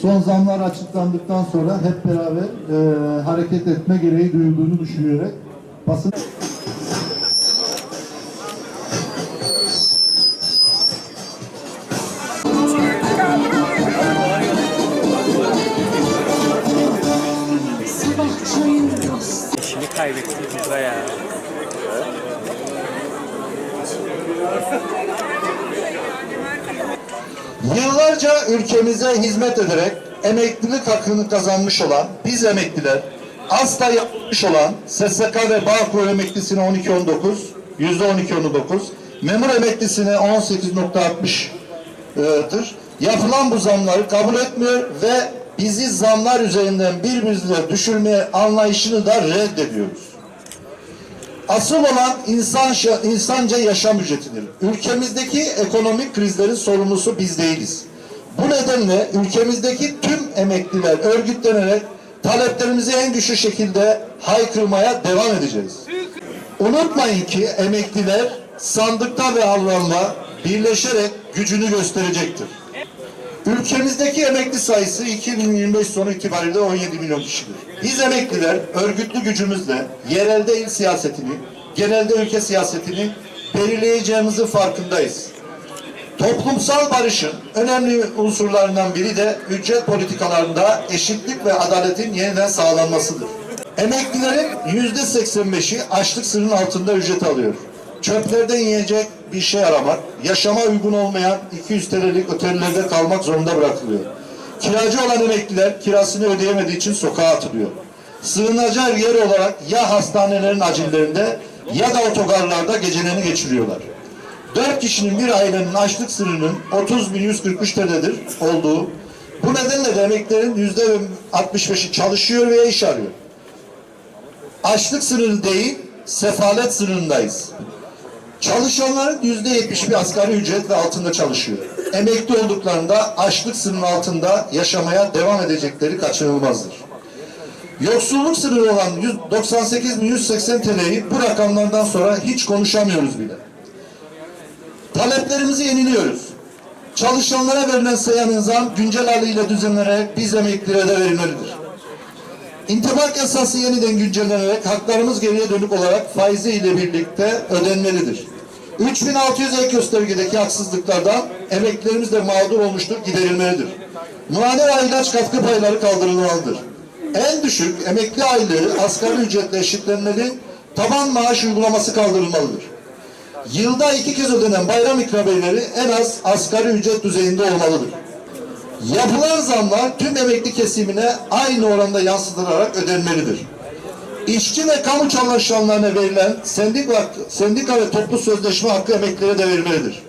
son zamlar açıklandıktan sonra hep beraber e, hareket etme gereği duyulduğunu düşünerek basın İşini kaybettik burada Yıllarca ülkemize hizmet ederek emeklilik hakkını kazanmış olan biz emekliler asla yapmış olan SSK ve Bağkur emeklisine 12.19 yüzde 12.19 memur emeklisine 18.60'dır. Yapılan bu zamları kabul etmiyor ve bizi zamlar üzerinden birbirine düşürmeye anlayışını da reddediyoruz. Asıl olan insan insanca yaşam ücretidir. Ülkemizdeki ekonomik krizlerin sorumlusu biz değiliz. Bu nedenle ülkemizdeki tüm emekliler örgütlenerek taleplerimizi en güçlü şekilde haykırmaya devam edeceğiz. Unutmayın ki emekliler sandıkta ve alanda birleşerek gücünü gösterecektir. Ülkemizdeki emekli sayısı 2025 sonu itibariyle 17 milyon kişidir. Biz emekliler örgütlü gücümüzle yerelde il siyasetini, genelde ülke siyasetini belirleyeceğimizin farkındayız. Toplumsal barışın önemli unsurlarından biri de ücret politikalarında eşitlik ve adaletin yeniden sağlanmasıdır. Emeklilerin yüzde 85'i açlık sınırının altında ücret alıyor. Çöplerden yiyecek bir şey aramak, yaşama uygun olmayan 200 TL'lik otellerde kalmak zorunda bırakılıyor. Kiracı olan emekliler kirasını ödeyemediği için sokağa atılıyor. Sığınacağı yer olarak ya hastanelerin acillerinde ya da otogarlarda gecelerini geçiriyorlar. Dört kişinin bir ailenin açlık sınırının 30.143 TL'dir olduğu, bu nedenle de emeklilerin yüzde 65'i çalışıyor veya iş arıyor. Açlık sınırı değil, sefalet sınırındayız. Çalışanların yüzde yetmiş bir asgari ücret ve altında çalışıyor. Emekli olduklarında açlık sınırının altında yaşamaya devam edecekleri kaçınılmazdır. Yoksulluk sınırı olan 98.180 TL'yi bu rakamlardan sonra hiç konuşamıyoruz bile. Taleplerimizi yeniliyoruz. Çalışanlara verilen sayanın zam güncel haliyle düzenlenerek biz emeklilere de verilmelidir. İntibak yasası yeniden güncellenerek haklarımız geriye dönük olarak faizi ile birlikte ödenmelidir. 3600 ek göstergedeki haksızlıklardan emeklilerimiz de mağdur olmuştur, giderilmelidir. Ve ilaç katkı payları kaldırılmalıdır. En düşük emekli aylığı asgari ücretle eşitlenmeli, taban maaş uygulaması kaldırılmalıdır. Yılda iki kez ödenen bayram ikramiyeleri en az asgari ücret düzeyinde olmalıdır. Yapılan zamlar tüm emekli kesimine aynı oranda yansıtılarak ödenmelidir. İşçi ve kamu çalışanlarına verilen sendika, sendika ve toplu sözleşme hakkı emeklilere de verilmelidir.